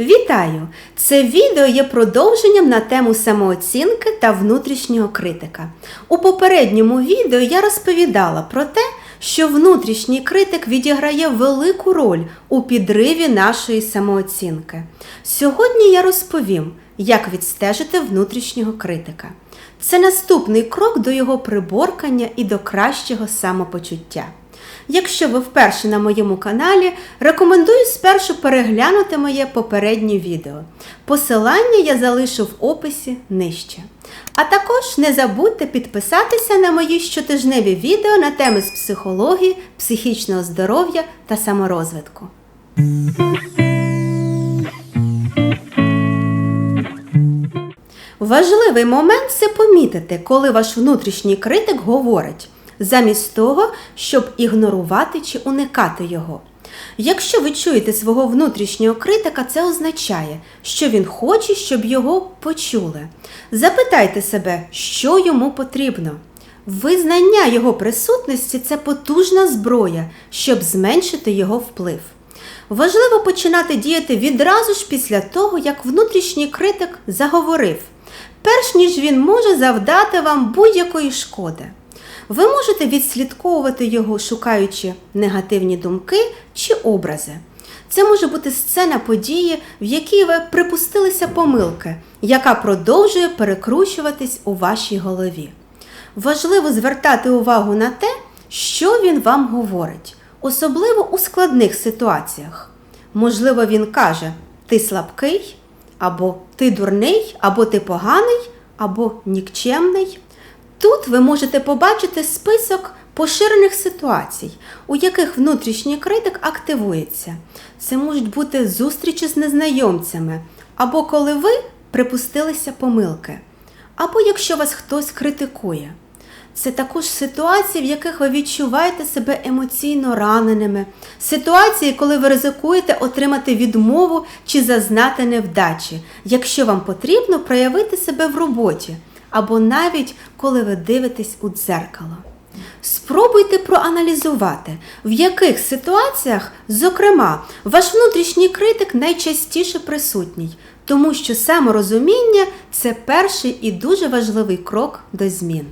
Вітаю! Це відео є продовженням на тему самооцінки та внутрішнього критика. У попередньому відео я розповідала про те, що внутрішній критик відіграє велику роль у підриві нашої самооцінки. Сьогодні я розповім, як відстежити внутрішнього критика. Це наступний крок до його приборкання і до кращого самопочуття. Якщо ви вперше на моєму каналі, рекомендую спершу переглянути моє попереднє відео. Посилання я залишу в описі нижче. А також не забудьте підписатися на мої щотижневі відео на теми з психології, психічного здоров'я та саморозвитку. Важливий момент це помітити, коли ваш внутрішній критик говорить, замість того, щоб ігнорувати чи уникати його. Якщо ви чуєте свого внутрішнього критика, це означає, що він хоче, щоб його почули. Запитайте себе, що йому потрібно. Визнання його присутності це потужна зброя, щоб зменшити його вплив. Важливо починати діяти відразу ж після того, як внутрішній критик заговорив, перш ніж він може завдати вам будь-якої шкоди. Ви можете відслідковувати його, шукаючи негативні думки чи образи. Це може бути сцена події, в якій ви припустилися помилки, яка продовжує перекручуватись у вашій голові. Важливо звертати увагу на те, що він вам говорить, особливо у складних ситуаціях. Можливо, він каже: ти слабкий, або ти дурний, або ти поганий, або нікчемний. Тут ви можете побачити список поширених ситуацій, у яких внутрішній критик активується. Це можуть бути зустрічі з незнайомцями, або коли ви припустилися помилки, або якщо вас хтось критикує. Це також ситуації, в яких ви відчуваєте себе емоційно раненими, ситуації, коли ви ризикуєте отримати відмову чи зазнати невдачі, якщо вам потрібно проявити себе в роботі, або навіть коли ви дивитесь у дзеркало. Спробуйте проаналізувати, в яких ситуаціях, зокрема, ваш внутрішній критик найчастіше присутній, тому що саморозуміння це перший і дуже важливий крок до змін.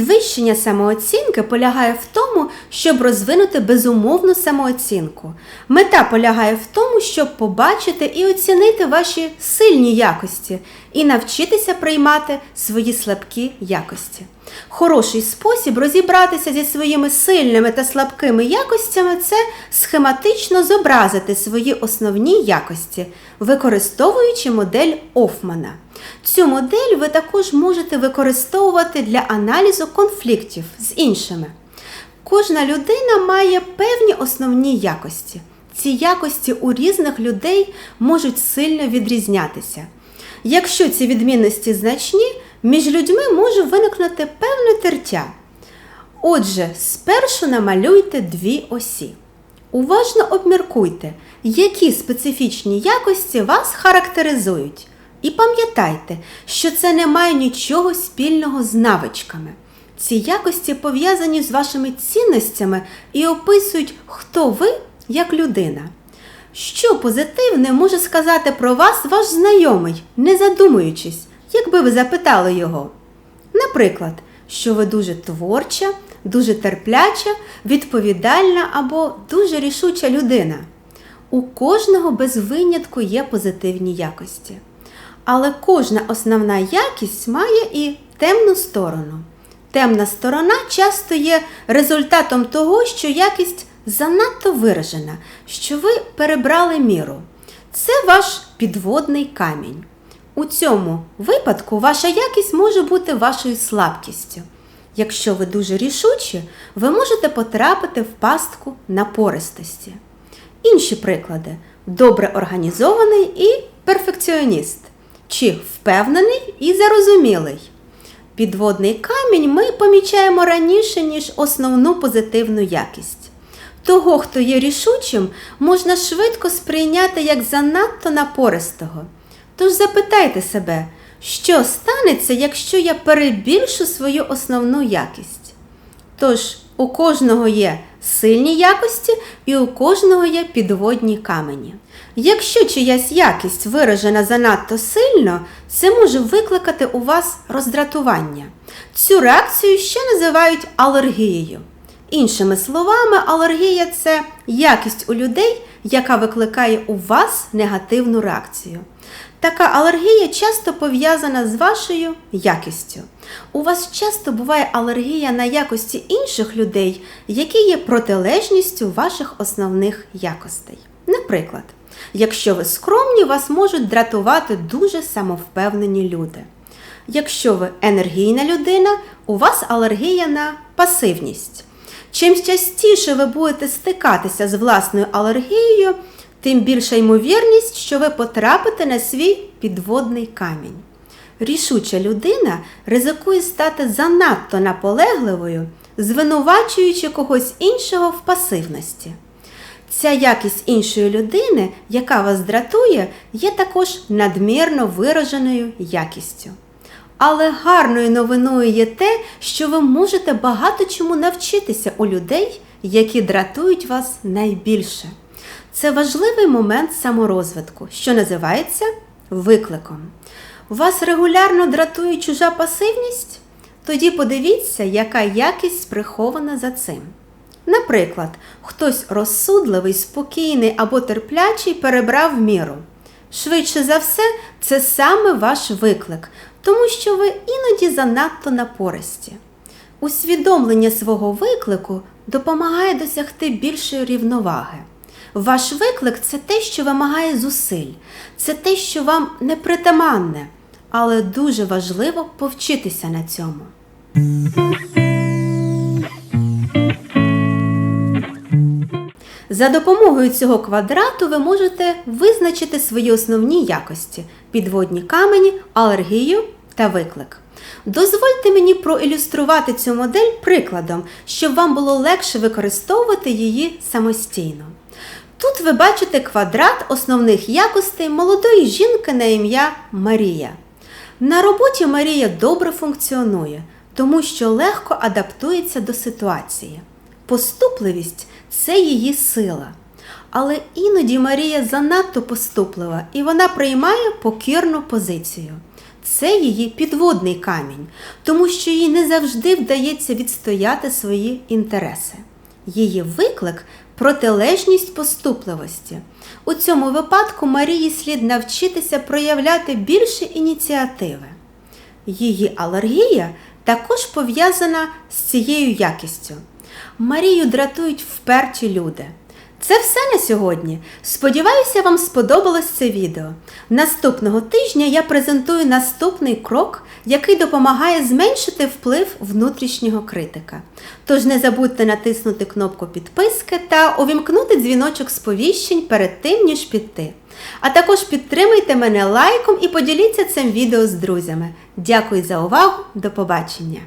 Підвищення самооцінки полягає в тому, щоб розвинути безумовну самооцінку. Мета полягає в тому, щоб побачити і оцінити ваші сильні якості і навчитися приймати свої слабкі якості. Хороший спосіб розібратися зі своїми сильними та слабкими якостями це схематично зобразити свої основні якості, використовуючи модель Офмана. Цю модель ви також можете використовувати для аналізу конфліктів з іншими. Кожна людина має певні основні якості. Ці якості у різних людей можуть сильно відрізнятися. Якщо ці відмінності значні, між людьми може виникнути певне тертя. Отже, спершу намалюйте дві осі. Уважно обміркуйте, які специфічні якості вас характеризують. І пам'ятайте, що це не має нічого спільного з навичками. Ці якості пов'язані з вашими цінностями і описують, хто ви як людина. Що позитивне може сказати про вас ваш знайомий, не задумуючись, якби ви запитали його. Наприклад, що ви дуже творча, дуже терпляча, відповідальна або дуже рішуча людина. У кожного без винятку є позитивні якості. Але кожна основна якість має і темну сторону. Темна сторона часто є результатом того, що якість занадто виражена, що ви перебрали міру. Це ваш підводний камінь. У цьому випадку ваша якість може бути вашою слабкістю. Якщо ви дуже рішучі, ви можете потрапити в пастку напористості. Інші приклади добре організований і перфекціоніст, чи впевнений і зарозумілий. Підводний камінь ми помічаємо раніше, ніж основну позитивну якість. Того, хто є рішучим, можна швидко сприйняти як занадто напористого. Тож запитайте себе, що станеться, якщо я перебільшу свою основну якість. Тож У кожного є сильні якості і у кожного є підводні камені. Якщо чиясь якість виражена занадто сильно, це може викликати у вас роздратування. Цю реакцію ще називають алергією. Іншими словами, алергія це якість у людей, яка викликає у вас негативну реакцію. Така алергія часто пов'язана з вашою якістю. У вас часто буває алергія на якості інших людей, які є протилежністю ваших основних якостей. Наприклад, якщо ви скромні, вас можуть дратувати дуже самовпевнені люди. Якщо ви енергійна людина, у вас алергія на пасивність. Чим частіше ви будете стикатися з власною алергією, тим більша ймовірність, що ви потрапите на свій підводний камінь. Рішуча людина ризикує стати занадто наполегливою, звинувачуючи когось іншого в пасивності. Ця якість іншої людини, яка вас дратує, є також надмірно вираженою якістю. Але гарною новиною є те, що ви можете багато чому навчитися у людей, які дратують вас найбільше. Це важливий момент саморозвитку, що називається викликом. Вас регулярно дратує чужа пасивність? Тоді подивіться, яка якість прихована за цим. Наприклад, хтось розсудливий, спокійний або терплячий перебрав міру. Швидше за все, це саме ваш виклик, тому що ви іноді занадто напористі. Усвідомлення свого виклику допомагає досягти більшої рівноваги. Ваш виклик це те, що вимагає зусиль, це те, що вам непритаманне, але дуже важливо повчитися на цьому. За допомогою цього квадрату ви можете визначити свої основні якості підводні камені, алергію та виклик. Дозвольте мені проілюструвати цю модель прикладом, щоб вам було легше використовувати її самостійно. Тут ви бачите квадрат основних якостей молодої жінки на ім'я Марія. На роботі Марія добре функціонує, тому що легко адаптується до ситуації. Поступливість це її сила. Але іноді Марія занадто поступлива і вона приймає покірну позицію. Це її підводний камінь, тому що їй не завжди вдається відстояти свої інтереси. Її виклик протилежність поступливості. У цьому випадку Марії слід навчитися проявляти більше ініціативи. Її алергія також пов'язана з цією якістю. Марію дратують вперті люди. Це все на сьогодні. Сподіваюся, вам сподобалось це відео. Наступного тижня я презентую наступний крок, який допомагає зменшити вплив внутрішнього критика. Тож не забудьте натиснути кнопку підписки та увімкнути дзвіночок сповіщень перед тим, ніж піти. А також підтримуйте мене лайком і поділіться цим відео з друзями. Дякую за увагу, до побачення!